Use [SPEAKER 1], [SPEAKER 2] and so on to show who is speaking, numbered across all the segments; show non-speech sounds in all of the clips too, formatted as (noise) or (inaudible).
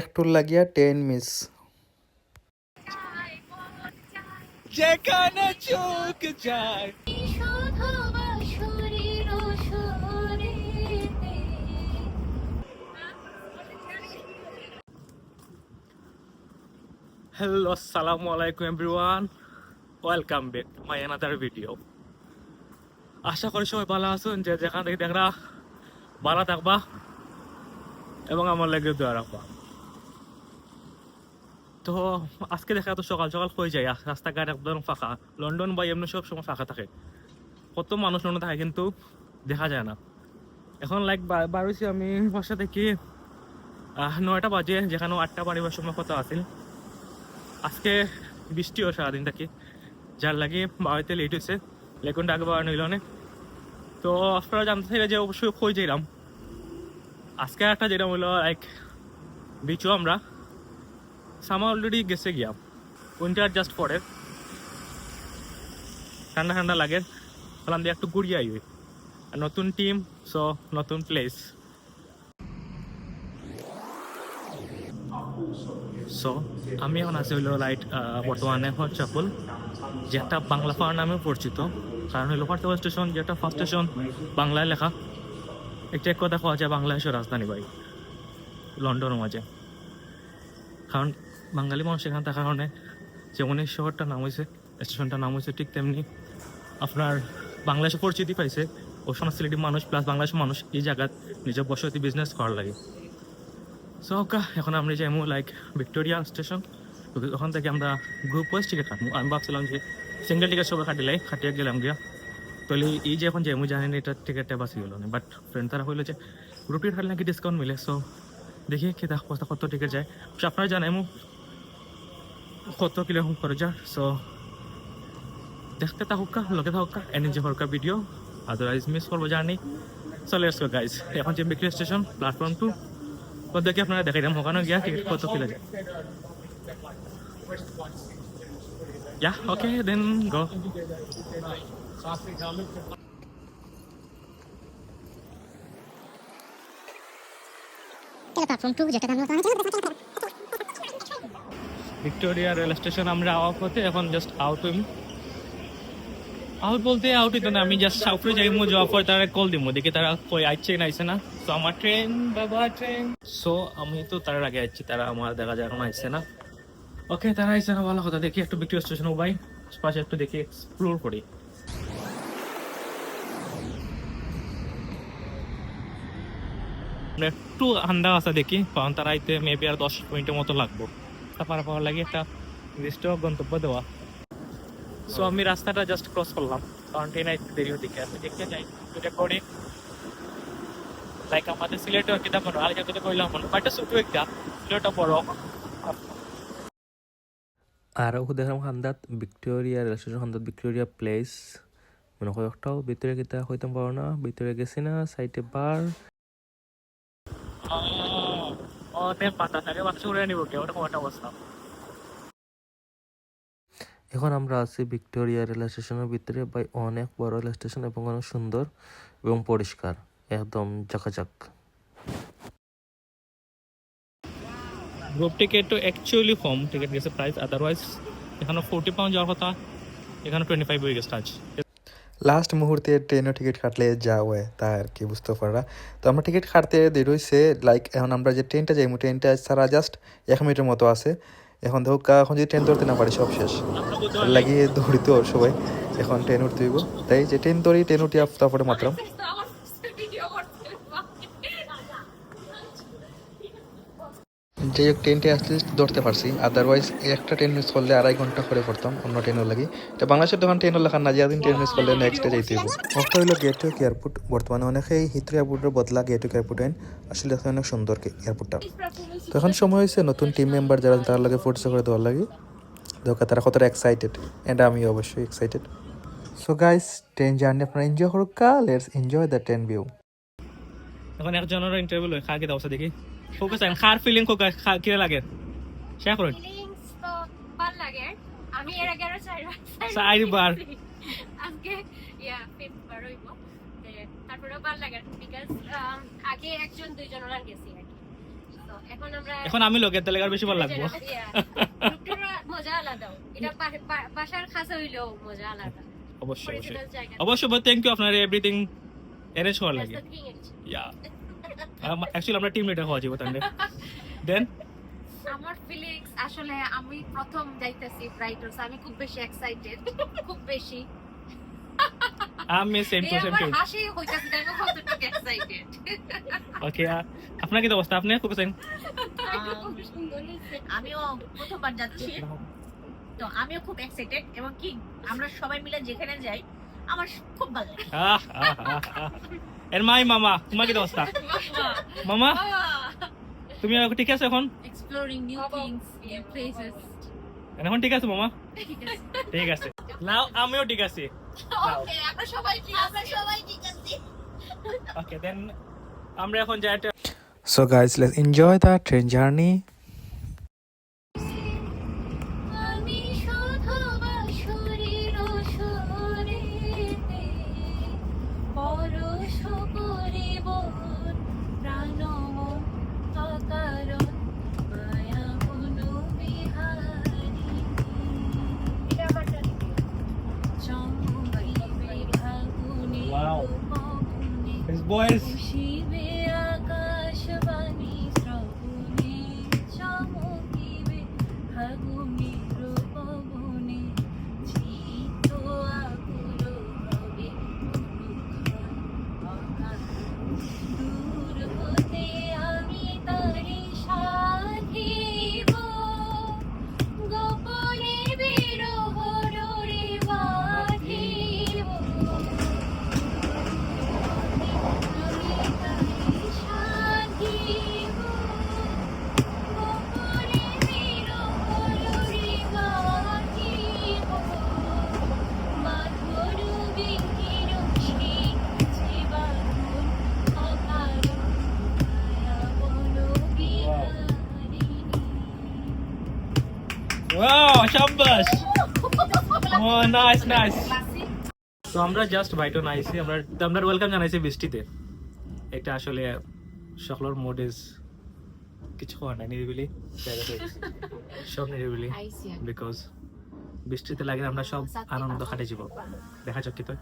[SPEAKER 1] একটুর লাগিয়া ten miss.
[SPEAKER 2] যেখানে চোখ যায়। হ্যালো আসসালামু আলাইকুম everyone welcome back my another video আশা করি সবাই ভালো আছেন যে যেখান থেকে দেখরা ভালো থাকবা এবং আমার লাগে দোয়া রাখবা। তো আজকে দেখা তো সকাল সকাল হয়ে যায় রাস্তাঘাট একদম ফাঁকা। লন্ডন বা এমনি সব সময় ফাঁকা থাকে। কত মানুষ লন্ডন থাকে কিন্তু দেখা যায় না। এখন লাইক বারোছি আমি বাসা থেকে নয়টা বাজে যেখানে আটটা বাড়িবার সময় কত আছিল। আজকে বৃষ্টিও সারাদিন থাকি। যার লাগে বাড়িতে লেট হয়েছে লেকুনটা আগে বাড়ানো হইল অনেক তো আপনারা জানতে চাইলে যে অবশ্যই কই যাইলাম। আজকে একটা যেটা হইল লাইক বিচু আমরা। সামা অলরেডি গেছে গিয়া। উইন্টার জাস্ট পরে ঠান্ডা ঠান্ডা লাগে। বললাম দিয়ে একটু ঘুরিয়ে আর নতুন টিম সো নতুন প্লেস সো আমি এখন আছি হইল লাইট বর্তমানে হরচাপল যেটা বাংলা পাহাড় নামে পরিচিত। কারণ হইল হরচাপল স্টেশন যেটা ফার্স্ট স্টেশন বাংলায় লেখা। একটা এক কথা খাওয়া যায় বাংলাদেশের রাজধানী ভাই। লন্ডনের মাঝে। কারণ বাঙালি মানুষ এখানে থাকার কারণে যেমন এই শহরটার নাম হয়েছে স্টেশনটার নাম হয়েছে ঠিক তেমনি আপনার বাংলাদেশে পরিচিতি পাইছে ও সংস্কৃতির মানুষ প্লাস বাংলাদেশের মানুষ এই জায়গায় নিজের বসতি বিজনেস করার লাগে। সো ওকা এখন আমরা যাইমু লাইক ভিক্টোরিয়া স্টেশন ওখান থেকে আমরা গ্রুপ ওয়াইজ টিকিট কাটবো আমি ভাবছিলাম যে সিঙ্গেল টিকিট সবাই কাটিলাই কাটিয়ে গেলাম গিয়া। তাহলে এই যে এখন যাইমু, জানি না এটা টিকিটটা বাঁচি গেল না বাট ফ্রেন্ড তারা হইল যে গ্রুপ টিকিট কাটলে নাকি ডিসকাউন্ট মিলে। সো দেখি খেতে কত টিকিট যায়। আপনারা জানাইমু কত কীরকম করে যা সো দেখতে থাকুক লগে থাকুক এনএনজি হরকা ভিডিও আদারওয়াইজ মিস করব জানি সো লেটস গো গাইস এখন যে বিক্রি স্টেশন প্ল্যাটফর্ম টু তো দেখি আপনারা দেখাই দাম ওখানে গিয়া টিকিট কত কিলো যায় Yeah, okay, then go.
[SPEAKER 3] Platform two যেটা জানো
[SPEAKER 2] ভিক্টোরিয়া রেল স্টেশন আমরা আওয়ার পথে এখন জাস্ট আউট হইম আউট বলতে আউট হইতো না, আমি জাস্ট সাউথে যাইমু, যাওয়ার পর তারা কল দিমু, দেখি তারা কই আইছে না আইছে না। তো আমার ট্রেন বাবা ট্রেন সো আমি তো তার আগে আইছি, তারা আমার দেখা যায় এখন আইছে না। ওকে তারা আইছে না, ভালো কথা, দেখি একটু ভিক্টোরিয়া স্টেশন ভাই পাশে একটু দেখি এক্সপ্লোর করি। একটু আন্দাজ আছে দেখি, কারণ তারা আইতে মেবি আর দশ মিনিটের মতো লাগবো। তারপর পাওয়ার লাগে একটা নির্দিষ্ট গন্তব্য দেওয়া। সো আমি রাস্তাটা জাস্ট ক্রস করলাম। কারণ ট্রেন আইতে দেরি হতে আমি দেখতে যাই। এটা করে লাইক আমাদের সিলেটে কিতা বড় আর জায়গাতে কইলাম মনে বাট ছোট একটা সিলেটটা বড়।
[SPEAKER 4] আর দেখলাম হান্দাত ভিক্টোরিয়া রেল স্টেশন হান্দাত ভিক্টোরিয়া প্লেস মনে হয় একটাও ভিতরে কিতা হইতাম পারো না, ভিতরে গেছি না সাইডে বার
[SPEAKER 2] তে পাতা থাকে বাতাস উড়ে নিব কে ওটা কোটা অবস্থা
[SPEAKER 4] এখন আমরা আছি ভিক্টোরিয়া রেল স্টেশনের ভিতরে। বাই অনেক বড় রেল স্টেশন এবং অনেক সুন্দর এবং পরিষ্কার। একদম জাকাজাক
[SPEAKER 2] গ্রুপ টিকেট তো অ্যাকচুয়ালি কম টিকেট গেছে প্রাইস আদারওয়াইজ এখানে ফোর্টি পাউন্ড যাওয়ার কথা, এখানে টোয়েন্টি ফাইভ হয়ে গেছে আজ।
[SPEAKER 1] লাস্ট মুহূর্তে ট্রেনও টিকিট কাটলে যা হয় তা আর কি, বুঝতে পারা তো আমরা টিকিট কাটতে দেরি হয়েছে লাইক এখন আমরা যে ট্রেনটা যাইমু ট্রেনটা সারা জাস্ট এক মিনিটের মতো আছে। এখন কা এখন যদি ট্রেন ধরতে না পারি, সব শেষ। লাগিয়ে ধরিত সবাই, এখন ট্রেন উঠতে হইব। তাই যে ট্রেন ধরি ট্রেন উঠি তারপরে মাত্রাম
[SPEAKER 3] ভিডিও করতে
[SPEAKER 1] যাই হোক ট্রেনটি অ্যাটলিস্ট ধরতে পারছি আদারওয়াইজ একটা ট্রেন মিস করলে আড়াই ঘণ্টা করে পড়তাম অন্য ট্রেনও লাগি। তো বাংলাদেশের দোকান ট্রেনও লেখা না যেদিন ট্রেন মিস করলে নেক্সট ডে যাইতে হইব। একটা হইল গেটওয়েক এয়ারপোর্ট বর্তমানে অনেকেই হিথ্রো এয়ারপোর্টের বদলা গেটওয়েক এয়ারপোর্ট আইন আসলে দেখতে অনেক সুন্দর এয়ারপোর্টটা তো এখন সময় হয়েছে নতুন টিম মেম্বার যারা তার লাগে পরিচয় করে দেওয়ার লাগে। দেখা তারা কতটা এক্সাইটেড এটা আমি অবশ্যই excited so guys train journey আপনারা এনজয় করুক কা let's enjoy the train view
[SPEAKER 2] এখন একজনের ইন্টারভিউ লয় খা কি দাও দেখি। ফোকাস আইন খার ফিলিং খা কি লাগে? শেয়ার করুন।
[SPEAKER 3] ফিলিংস তো ভালো লাগে। আমি এর আগে আরও চারবার
[SPEAKER 2] চারবার।
[SPEAKER 3] আজকে ইয়া হইব। তারপরেও ভালো লাগে। বিকজ আগে একজন দুইজন ওরা গেছি এখন
[SPEAKER 2] আমি লোকের তাহলে বেশি ভালো লাগবো।
[SPEAKER 3] মজা আলাদা। এটা বাসার খাসা হইলেও মজা আলাদা।
[SPEAKER 2] অবশ্যই অবশ্যই। অবশ্যই থ্যাংক ইউ আপনার এভরিথিং অ্যারেঞ্জ করার লাগে. ইয়া অ্যাকচুয়ালি আমরা টিম লিডার হওয়া যাব তাহলে। দেন
[SPEAKER 3] আমার ফিলিংস আসলে আমি প্রথম যাইতেছি ব্রাইটার্স আমি খুব বেশি এক্সাইটেড খুব বেশি।
[SPEAKER 2] আমি সেম টু সেম টু
[SPEAKER 3] হাসি হইতাছে আমি কতটুকু এক্সাইটেড
[SPEAKER 2] ওকে আপনার কি অবস্থা? আপনি খুব
[SPEAKER 3] সুন্দর হয়েছে।
[SPEAKER 5] আমিও প্রথমবার যাচ্ছি। তো আমিও খুব এক্সাইটেড এবং কি আমরা সবাই মিলে যেখানে যাই আমার খুব ভালো লাগে।
[SPEAKER 2] এর মাই মামা তোমার কি অবস্থা? মামা তুমি ঠিক আছে এখন?
[SPEAKER 3] Exploring new things, new places.
[SPEAKER 2] এখন ঠিক আছে মামা?
[SPEAKER 3] ঠিক আছে।
[SPEAKER 2] ঠিক নাও আমিও ঠিক আছি।
[SPEAKER 5] ওকে আমরা সবাই ঠিক আমরা সবাই ঠিক আছি।
[SPEAKER 2] ওকে দেন আমরা এখন যাই একটা
[SPEAKER 1] So guys, let's enjoy the train
[SPEAKER 2] boys wow oh nice nice তো আমরা জাস্ট বাইটন আইছি আমরা আমরা ওয়েলকাম জানাইছি বৃষ্টিতে। এটা আসলে সকলের মোডেস কিছু হওয়ার নাই নিরিবিলি। সব নিরিবিলি (laughs) বিকজ বৃষ্টিতে লাগে আমরা সব আনন্দ কাটে যাব দেখা যাক কি তো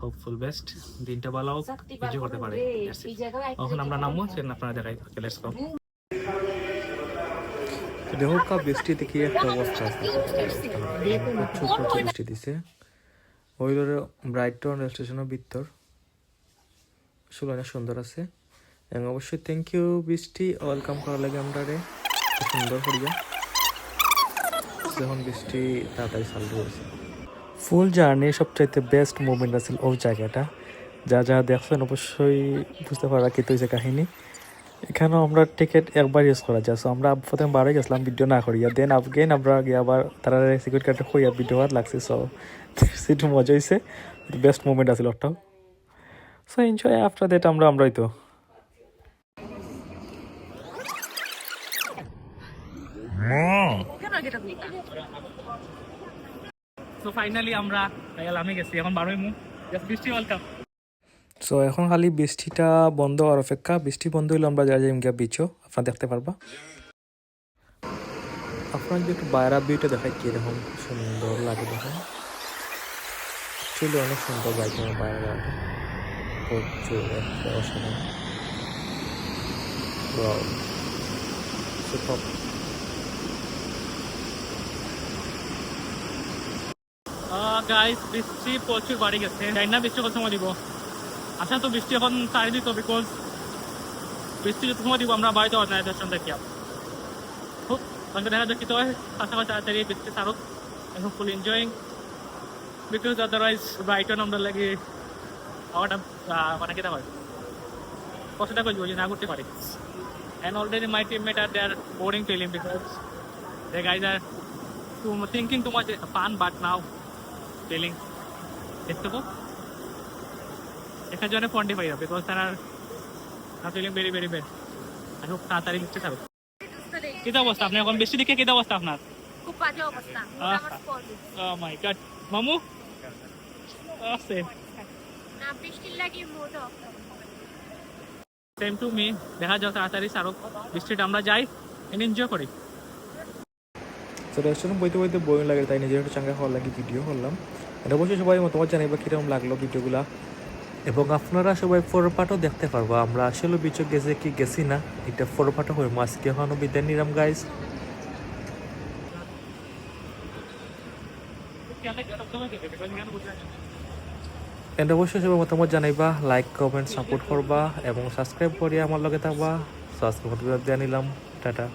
[SPEAKER 2] হোপফুল বেস্ট দিনটা ভালো হোক কিছু করতে পারে। এখন আমরা নামবো সেদিন আপনারা দেখাই। লেটস গো
[SPEAKER 1] দেখো বৃষ্টি দেখি একটা অবস্থা আছে। প্রচুর বৃষ্টি দিছে। ওই ধরে ব্রাইটন রেল স্টেশনের ভিতর আসলে অনেক সুন্দর আছে। এবং অবশ্যই থ্যাংক ইউ বৃষ্টি। ওয়েলকাম করার লাগে আমরা রে। সুন্দর করিয়া। যখন বৃষ্টি তাড়াতাড়ি চালু হয়েছে। ফুল জার্নি সবচাইতে বেস্ট মুভমেন্ট আছিল ওই জায়গাটা। যা যা দেখছেন অবশ্যই বুঝতে পারা কি হয়েছে কাহিনী। এখানেও আমরা টিকিট একবার ইউজ করা যায়। সো আমরা প্রথমে বারে গেছিলাম ভিডিও না করিয়া দেন আফগেন আমরা গিয়ে আবার তারা সিকিউরিটি কার্ডে হইয়া ভিডিও আর লাগছে। সো সেটা (laughs) মজা হয়েছে বেস্ট মুভমেন্ট আছিল ওটাও। সো এনজয় আফটার দ্যাট আমরা আমরাই তো
[SPEAKER 2] সো ফাইনালি আমরা আমি গেছি। এখন বারোই মু। জাস্ট বৃষ্টি ওয়েলকাম
[SPEAKER 1] সো এখন খালি বৃষ্টিটা বন্ধ হওয়ার অপেক্ষা। বৃষ্টি বন্ধ হইলে আমরা যা যাই গিয়া বিচও আপনারা দেখতে পারবা। আপনার যদি একটু বাইরা ভিউটা দেখায় কীরকম সুন্দর লাগে দেখেন। অ্যাকচুয়ালি অনেক সুন্দর বাইক বাইরে প্রচুর একটা.
[SPEAKER 2] গাইস বৃষ্টি প্রচুর বাড়ি গেছে। জানি না বৃষ্টি কত সময় দিব। আচ্ছা তো বৃষ্টি এখন সারি দিত বিকজ বৃষ্টি যত সময় দিব আমরা বাড়িতে অর্গানাইজ স্টেশন দেখি খুব আমাকে দেখা যাক কি তো হয় পাশাপাশি তাড়াতাড়ি বৃষ্টি সারুক এখন full enjoying because otherwise Brighton আমরা লাগে হওয়াটা মানে কেটা হয় কষ্টটা করব যে না করতে পারি and already my teammate are there boring feeling because the guys are too, thinking too much fun but now feeling দেখতে এখানে জন্য ফন্ডি পাই বিকজ তারা আর ফিলিং ভেরি ভেরি ব্যাড আর খুব তাড়াতাড়ি মিশতে থাকো কি অবস্থা? আপনি এখন বৃষ্টি দিকে কি অবস্থা আপনার?
[SPEAKER 3] খুব বাজে অবস্থা। স্পট
[SPEAKER 2] মাই গড মামু? আছে।
[SPEAKER 3] না বৃষ্টির লাগে মোড
[SPEAKER 2] সেম টু মি দেখা যাও তাড়াতাড়ি সারক। বৃষ্টিটা আমরা যাই। এনজয় করি।
[SPEAKER 6] তো রেস্টুরেন্ট বইতে বইতে বই লাগে তাই নিজের একটু চাঙ্গা খাওয়ার লাগে ভিডিও করলাম। এটা অবশ্যই সবাই মতামত জানাইবা কীরকম লাগল ভিডিওগুলা
[SPEAKER 1] এবং আপনারা সবাই ফোরপাটও দেখতে পারব। আমরা আসলে বিচক গেছে কি গেছি না। এটা ফোরপাটও হয়ে আজকে এখনও বিদায় নিলাম গাইজ এন্ড অবশ্যই সবাই মতামত জানাইবা লাইক কমেন্ট সাপোর্ট করবা, এবং সাবস্ক্রাইব করিয়া আমার লগে থাকবা। সাবস্ক্রাইব দিয়ে নিলাম। টাটা।